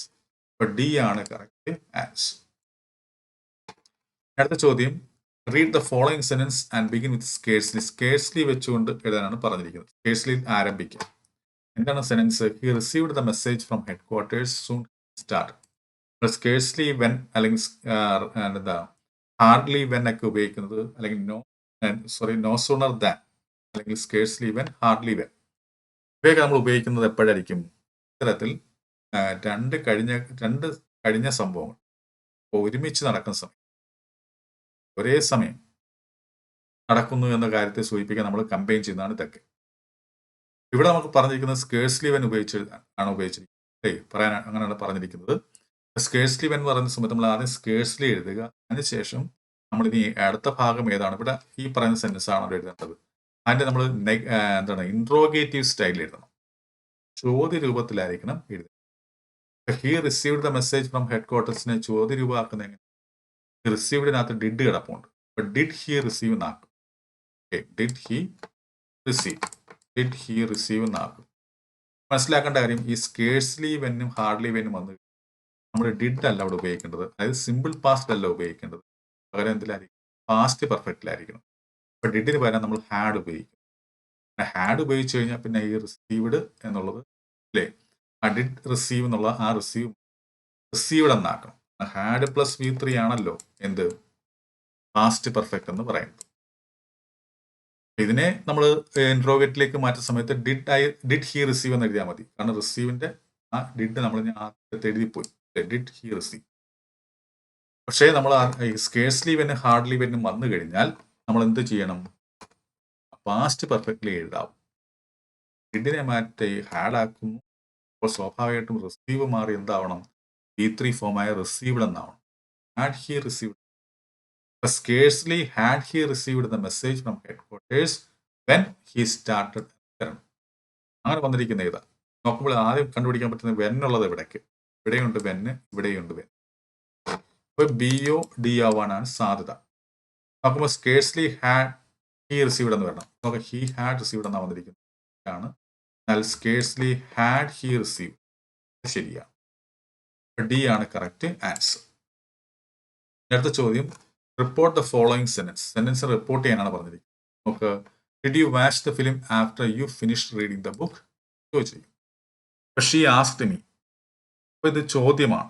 അപ്പൊ ഡി ആണ് കറക്റ്റ് ആൻസർ അടുത്ത ചോദ്യം. Read the following sentence and begin with scarcely scarcely വെച്ചുകൊണ്ട് എഴുതാനാണ് പറഞ്ഞിരിക്കുന്നത്. സ്കേഴ്സ്ലി ആരംഭിക്കുക എന്താണ് sentence he received the message from headquarters soon start scarcely when അല്ലെങ്കിൽ എന്താ? ഹാർഡ്ലി വെൻ ഒക്കെ ഉപയോഗിക്കുന്നത് അല്ലെങ്കിൽ no sorry no sooner than അല്ലെങ്കിൽ സ്കേഴ്സ്ലി ഇവൻ ഹാർഡ്ലി വെൻ ഇവയൊക്കെ നമ്മൾ ഉപയോഗിക്കുന്നത് എപ്പോഴായിരിക്കും? ഇത്തരത്തിൽ രണ്ട് കഴിഞ്ഞ രണ്ട് കഴിഞ്ഞ സംഭവങ്ങൾ. ഒരുമിച്ച് നടക്കുന്ന സമയം. ഒരേ സമയം നടക്കുന്നു എന്ന കാര്യത്തെ സൂചിപ്പിക്കാൻ നമ്മൾ കമ്പയിൻ ചെയ്യുന്നതാണ് ഇതൊക്കെ ഇവിടെ നമുക്ക് പറഞ്ഞിരിക്കുന്നത് സ്കേഴ്സ്ലി ഇവൻ ഉപയോഗിച്ച് ആണ് ഉപയോഗിച്ചിരിക്കുന്നത്. പറയാൻ അങ്ങനെയാണ് പറഞ്ഞിരിക്കുന്നത്. സ്കേഴ്സ്ലി വെൻ പറയുന്ന സമയത്ത് നമ്മൾ ആദ്യം സ്കേഴ്സ്ലി എഴുതുക. അതിനുശേഷം നമ്മൾ ഇനി അടുത്ത ഭാഗം ഏതാണ്? ഇവിടെ ഈ പറയുന്ന സെന്റൻസ് ആണ് എഴുതേണ്ടത്. അതിന്റെ നമ്മൾ എന്താണ് ഇൻട്രോഗേറ്റീവ് സ്റ്റൈലിൽ എഴുതണം. ചോദ്യ രൂപത്തിലായിരിക്കണം എഴുതുക. He received the message from head ക്വാർട്ടേഴ്സിനെ ചോദ്യ രൂപമാക്കുന്ന എങ്ങനെ? റിസീവ്ഡിനകത്ത് ഡിഡ് കിടപ്പുണ്ട്. അപ്പൊ did he receive എന്നാക്കും. Did he receive did he receive എന്നാക്കും. മനസ്സിലാക്കേണ്ട കാര്യം ഈ സ്കേഴ്സ്ലി വെന്നും ഹാർഡ്ലി വെന്നും വന്ന് നമ്മൾ ഡിഡ് അല്ല അവിടെ ഉപയോഗിക്കേണ്ടത്. അതായത് സിമ്പിൾ പാസ്റ്റ് അല്ല ഉപയോഗിക്കേണ്ടത്. പകരം എന്തിലായിരിക്കും? പാസ്റ്റ് പെർഫെക്റ്റിലായിരിക്കണം അപ്പൊ ഡിഡിന് പകരം നമ്മൾ ഹാഡ് ഉപയോഗിക്കും. ഹാഡ് ഉപയോഗിച്ച് കഴിഞ്ഞാൽ പിന്നെ ഈ റിസീവ്ഡ് എന്നുള്ളത് അല്ലേ? ആ ഡിഡ് റിസീവ് എന്നുള്ള ആ റിസീവ് റിസീവ്ഡ് എന്നാക്കണം. ഹാഡ് പ്ലസ് വി ത്രീ ആണല്ലോ എന്ത്? പാസ്റ്റ് പെർഫെക്റ്റ് എന്ന് പറയുന്നത്. ഇതിനെ നമ്മൾ ഇൻട്രോഗേറ്റിലേക്ക് മാറ്റുന്ന സമയത്ത് did I did he receive എന്ന് എഴുതിയാൽ മതി. കാരണം റിസീവിന്റെ ആ ഡിഡ് നമ്മൾ ആദ്യത്തെ എഴുതിപ്പോയി ഡിഡ് ഹി റിസീവ് പക്ഷേ നമ്മൾ സ്കേഴ്സ്ലി വെന്നും ഹാർഡ്ലി വെന്നും വന്നു കഴിഞ്ഞാൽ നമ്മൾ എന്ത് ചെയ്യണം? Past perfectly എഴുതാവും. ഡിഡിനെ മാറ്റി ഹാഡ് ആക്കുന്നു. അപ്പോൾ സ്വാഭാവികമായിട്ടും റിസീവ് മാറി എന്താവണം? ബി ത്രീ ഫോമായ received എന്നാവണം had he received scarcely had he received the message from headquarters when he started അങ്ങനെ വന്നിരിക്കുന്ന ഇതാ നോക്കുമ്പോൾ ആദ്യം കണ്ടുപിടിക്കാൻ പറ്റുന്ന വെൻ ഉള്ളത് ഇവിടേക്ക്. ഇവിടെയുണ്ട് വെന്ന് ഇവിടെയുണ്ട് വെൻ അപ്പൊ ബി ഒ ഡി ആവാനാണ് സാധ്യത. നോക്കുമ്പോൾ സ്കേഴ്സ്ലി ഹാഡ് ഹി റിസീവ്ഡ് എന്ന് വരണം. നോക്കാം ഹി ഹാഡ് റിസീവ്ഡ് എന്നാണ് വന്നിരിക്കുന്നത്. ആണ് എന്നാൽ സ്കേഴ്സ്ലി ഹാഡ് ഹി റിസീവ് ശരിയാണ് ഡി ആണ് കറക്റ്റ് ആൻസർ അടുത്ത ചോദ്യം report the following sentence sentence report ചെയ്യാനാണ് പറഞ്ഞിരിക്കുന്നത്. നമുക്ക് did you watch the film after you finish reading the book ചോദിച്ചിരിക്കും she asked me അപ്പോൾ ഇത് ചോദ്യമാണ്.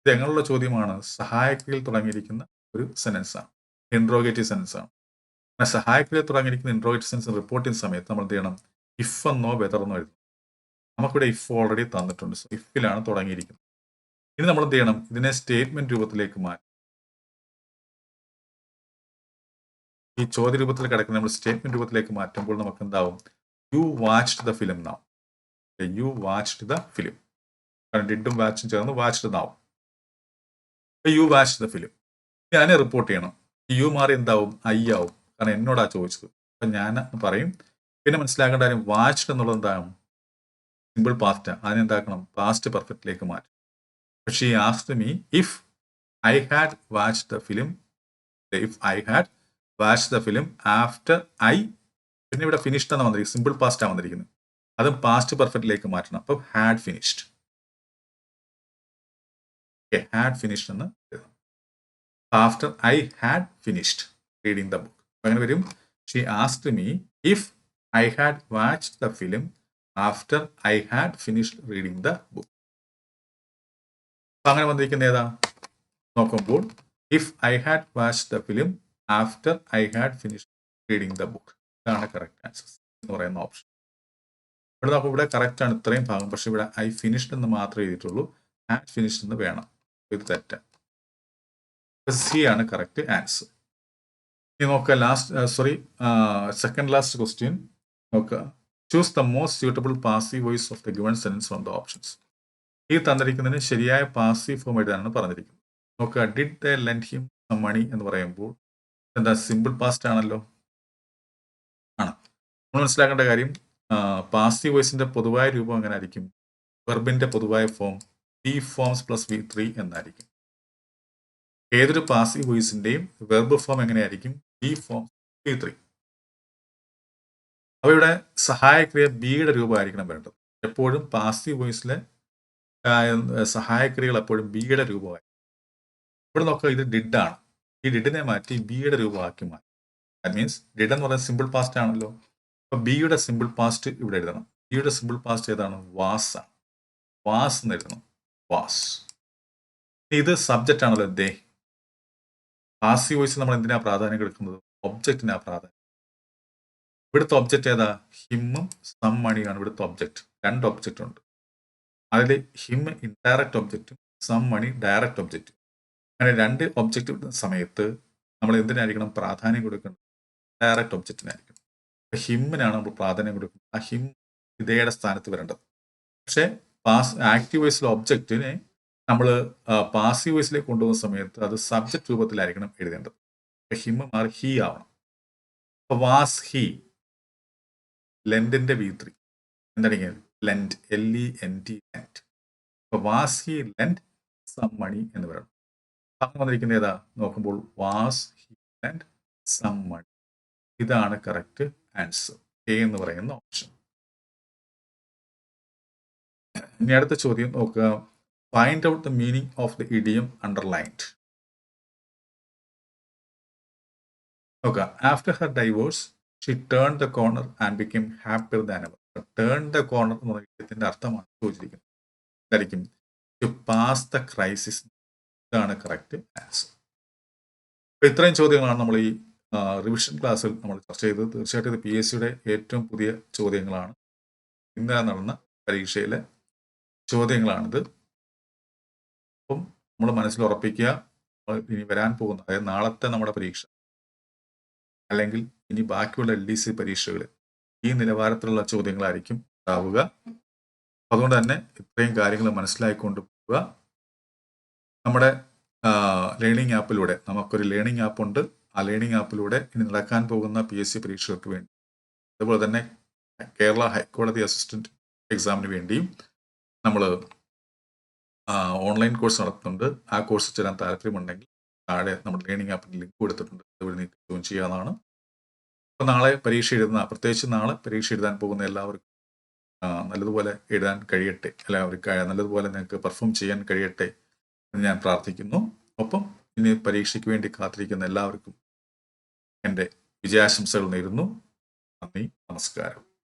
ഇത് എങ്ങനെയുള്ള ചോദ്യമാണ്? സഹായക്കിൽ തുടങ്ങിയിരിക്കുന്ന ഒരു സെനൻസാണ് ഇൻട്രോഗേറ്റീവ് സെന്റൻസ് ആണ്. അങ്ങനെ സഹായക്കിൽ തുടങ്ങിയിരിക്കുന്ന ഇൻട്രോഗേറ്റീവ് സെൻസ് റിപ്പോർട്ട് സമയത്ത് നമ്മൾ എന്ത് ചെയ്യണം? ഇഫ് എന്നോ വെതർ എന്നോ എഴുതണം. നമുക്കിവിടെ ഇഫ് ഓൾറെഡി തന്നിട്ടുണ്ട്. സോ ഇഫിലാണ് തുടങ്ങിയിരിക്കുന്നത്. ഇനി നമ്മൾ എന്ത് ചെയ്യണം? ഇതിനെ സ്റ്റേറ്റ്മെന്റ് രൂപത്തിലേക്ക് മാറ്റി ഈ ചോദ്യ രൂപത്തിൽ കിടക്കുന്ന നമ്മൾ സ്റ്റേറ്റ്മെന്റ് രൂപത്തിലേക്ക് മാറ്റുമ്പോൾ നമുക്ക് എന്താവും? യു വാച്ച്ഡ് ദ ഫിലിം നാവും യു വാച്ച്ഡ് ദ ഫിലിം ഡിഡും വാച്ചും ചേർന്ന് വാച്ച്ഡ് നാവും യു വാച്ച് ദ ഫിലിം ഞാൻ റിപ്പോർട്ട് ചെയ്യണം യു മാറി എന്താവും? ഐ ആവും. കാരണം എന്നോടാ ചോദിച്ചത്. അപ്പൊ ഞാൻ പറയും പിന്നെ മനസ്സിലാക്കേണ്ട കാര്യം വാച്ച്ഡ് എന്നുള്ളത് എന്താണ് സിമ്പിൾ പാസ്റ്റ് അതിനെന്താക്കണം പാസ്റ്റ് പെർഫെക്റ്റിലേക്ക് മാറ്റും. പക്ഷേ ഈ asked me if I had watch the film if I had watch the film after I പിന്നെ ഇവിടെ ഫിനിഷ്ഡ് എന്നാണ് വന്നിരിക്കുന്നത്? സിമ്പിൾ പാസ്റ്റ് ആണ് വന്നിരിക്കുന്നത്. അതും പാസ്റ്റ് പെർഫെക്റ്റിലേക്ക് മാറ്റണം. അപ്പം ഹാഡ് ഫിനിഷ്ഡ് ഹാഡ് ഫിനിഷ്ഡ് എന്ന് after I had finished reading the book അങ്ങനെ വരും. She asked me if I had watch the film after I had finished reading the book അങ്ങനെ വന്നിരിക്കുന്ന ഏതാ? നോക്കുമ്പോൾ if I had watch the film after I had finished reading the book ഇതാണ് കറക്റ്റ് ആൻസർ എന്ന് പറയുന്ന ഓപ്ഷൻ ഇവിടെ നോക്കുമ്പോൾ ഇവിടെ കറക്റ്റ് ആണ് ഇത്രയും ഭാഗം. പക്ഷെ ഇവിടെ ഐ ഫിനിഷ്ഡ് എന്ന് മാത്രമേ എഴുതിയിട്ടുള്ളൂ. ഹാഡ് ഫിനിഷ്ഡ് എന്ന് വേണം. ഇത് തെറ്റാണ് സി ആണ് കറക്റ്റ് ആൻസർ ഇനി നോക്കുക last sorry second last question നോക്കുക choose the most suitable passive voice of the given sense from the options ഈ തന്നിരിക്കുന്നതിന് ശരിയായ പാസീവ് ഫോം എഴുതാനാണ് പറഞ്ഞിരിക്കുന്നത്? നോക്കുക did the lend him money എന്ന് പറയുമ്പോൾ എന്താ സിമ്പിൾ പാസ്റ്റ് ആണല്ലോ. ആണ്. നമ്മൾ മനസ്സിലാക്കേണ്ട കാര്യം പാസീവ് വോയിസിന്റെ പൊതുവായ രൂപം എങ്ങനെ ആയിരിക്കും? വെർബിന്റെ പൊതുവായ form be forms plus V three എന്നായിരിക്കും. ഏതൊരു പാസീവ് വോയിസിന്റെയും വെർബ് ഫോം എങ്ങനെയായിരിക്കും? ബി ഫോം വി ത്രീ ഇവിടെ സഹായക്രിയ ബിയുടെ രൂപമായിരിക്കണം വേണ്ടത്. എപ്പോഴും പാസീവ് വോയിസിലെ സഹായക്രിയകൾ എപ്പോഴും ബിയുടെ രൂപമായി ഇവിടെ നോക്കുക ഇത് ഡിഡാണ് ഈ ഡിഡിനെ മാറ്റി ബിയുടെ രൂപമാക്കി മാറ്റി. ദാറ്റ് മീൻസ് ഡിഡ് എന്ന് പറയുന്നത് സിമ്പിൾ പാസ്റ്റ് ആണല്ലോ. അപ്പൊ ബിയുടെ സിമ്പിൾ പാസ്റ്റ് ഇവിടെ എഴുതണം. ബിയുടെ സിമ്പിൾ പാസ്റ്റ് ഏതാണ്? വാസ് ആണ്. വാസ് എന്ന് എഴുതണം. വാസ് ഇത് സബ്ജക്റ്റ് ആണല്ലോ ദേ. പാസീവ് വോയിസ് നമ്മൾ എന്തിനാ പ്രാധാന്യം കൊടുക്കുന്നത്? ഒബ്ജക്റ്റിനാ പ്രാധാന്യം. ഇവിടുത്തെ ഒബ്ജക്റ്റ് ഏതാ? ഹിമ്മും സം മണിയാണ് ഇവിടുത്തെ ഒബ്ജക്റ്റ് രണ്ട് ഒബ്ജക്റ്റ് ഉണ്ട്. അതിൽ ഹിം ഇൻഡയറക്റ്റ് ഒബ്ജക്റ്റും സം മണി ഡയറക്റ്റ് ഒബ്ജക്റ്റും അങ്ങനെ രണ്ട് ഒബ്ജക്റ്റ് സമയത്ത് നമ്മൾ എന്തിനായിരിക്കണം പ്രാധാന്യം കൊടുക്കേണ്ടത്? ഡയറക്റ്റ് ഒബ്ജക്റ്റിനായിരിക്കണം ഹിമ്മിനാണ് നമ്മൾ പ്രാധാന്യം കൊടുക്കുന്നത്. ആ ഹിം ഇതേയുടെ സ്ഥാനത്ത് വരേണ്ടത്. പക്ഷേ പാസ് ആക്റ്റീവ് വോയിസിലെ ഒബ്ജക്റ്റിനെ നമ്മൾ പാസീവ് വോയിസിലേക്ക് കൊണ്ടുവന്ന സമയത്ത് അത് സബ്ജക്ട് രൂപത്തിലായിരിക്കണം എഴുതേണ്ടത്. അപ്പൊ ഹിം മാറി ഹി ആവണം. അപ്പൊ വാസ് ഹി ലെൻഡിന്റെ V three എന്താണെങ്കിൽ lend L E N T lend അപ്പൊ was he lend some money എന്ന് പറയണം അങ്ങനെ വന്നിരിക്കുന്നത് ഏതാ? നോക്കുമ്പോൾ was he lend some money ഇതാണ് കറക്റ്റ് ആൻസർ എ എന്ന് പറയുന്ന ഓപ്ഷൻ ഇനി അടുത്ത ചോദ്യം നോക്കുക. Find out the meaning of the idiom underlined നോക്കുക. After her divorce she turn the corner and become happier than our turn the corner എന്ന് ഇടത്തിന്റെ അർത്ഥമാണ് ചോദിച്ചിരിക്കുന്നത്. എന്തായിരിക്കും ടു പാസ് ദ ക്രൈസിസ് ഇതാണ് കറക്റ്റ് ആൻസർ അപ്പോൾ ഇത്രയും ചോദ്യങ്ങളാണ് നമ്മൾ ഈ റിവിഷൻ ക്ലാസ്സിൽ നമ്മൾ ചർച്ച ചെയ്തത്. തീർച്ചയായിട്ടും ഇത് പി എസ് സിയുടെ ഏറ്റവും പുതിയ ചോദ്യങ്ങളാണ്. ഇന്നലെ നടന്ന പരീക്ഷയിലെ ചോദ്യങ്ങളാണിത്. അപ്പം നമ്മൾ മനസ്സിൽ ഉറപ്പിക്കുക ഇനി വരാൻ പോകുന്ന അതായത് നാളത്തെ നമ്മുടെ പരീക്ഷ. അല്ലെങ്കിൽ ഇനി ബാക്കിയുള്ള എൽ ഡി സി പരീക്ഷകൾ ഈ നിലവാരത്തിലുള്ള ചോദ്യങ്ങളായിരിക്കും ഉണ്ടാവുക. അതുകൊണ്ട് തന്നെ ഇത്രയും കാര്യങ്ങൾ മനസ്സിലാക്കിക്കൊണ്ട് പോവുക. നമ്മുടെ ലേണിംഗ് ആപ്പിലൂടെ നമുക്കൊരു ലേണിംഗ് ആപ്പ് ഉണ്ട് ആ ലേണിംഗ് ആപ്പിലൂടെ ഇനി നടക്കാൻ പോകുന്ന പി എസ് സി പരീക്ഷകൾക്ക് വേണ്ടി. അതുപോലെ തന്നെ കേരള ഹൈക്കോടതി അസിസ്റ്റന്റ് എക്സാമിന് വേണ്ടിയും നമ്മൾ ഓൺലൈൻ കോഴ്സ് നടത്തുന്നുണ്ട്. ആ കോഴ്സ് ചേരാൻ താല്പര്യമുണ്ടെങ്കിൽ താഴെ നമ്മൾ ലേണിംഗ് ആപ്പിന് ലിങ്ക് കൊടുത്തിട്ടുണ്ട്. അതുവഴി നിങ്ങൾക്ക് ജോയിൻ ചെയ്യാവുന്നതാണ്. അപ്പോൾ നാളെ പരീക്ഷ എഴുതുന്ന പ്രത്യേകിച്ച് നാളെ പരീക്ഷ എഴുതാൻ പോകുന്ന എല്ലാവർക്കും നല്ലതുപോലെ എഴുതാൻ കഴിയട്ടെ. എല്ലാവർക്കും നല്ലതുപോലെ നിങ്ങൾക്ക് പെർഫോം ചെയ്യാൻ കഴിയട്ടെ എന്ന് ഞാൻ പ്രാർത്ഥിക്കുന്നു. ഒപ്പം ഇനി പരീക്ഷയ്ക്ക് വേണ്ടി കാത്തിരിക്കുന്ന എല്ലാവർക്കും എന്റെ വിജയാശംസകൾ നേരുന്നു. നന്ദി നമസ്കാരം.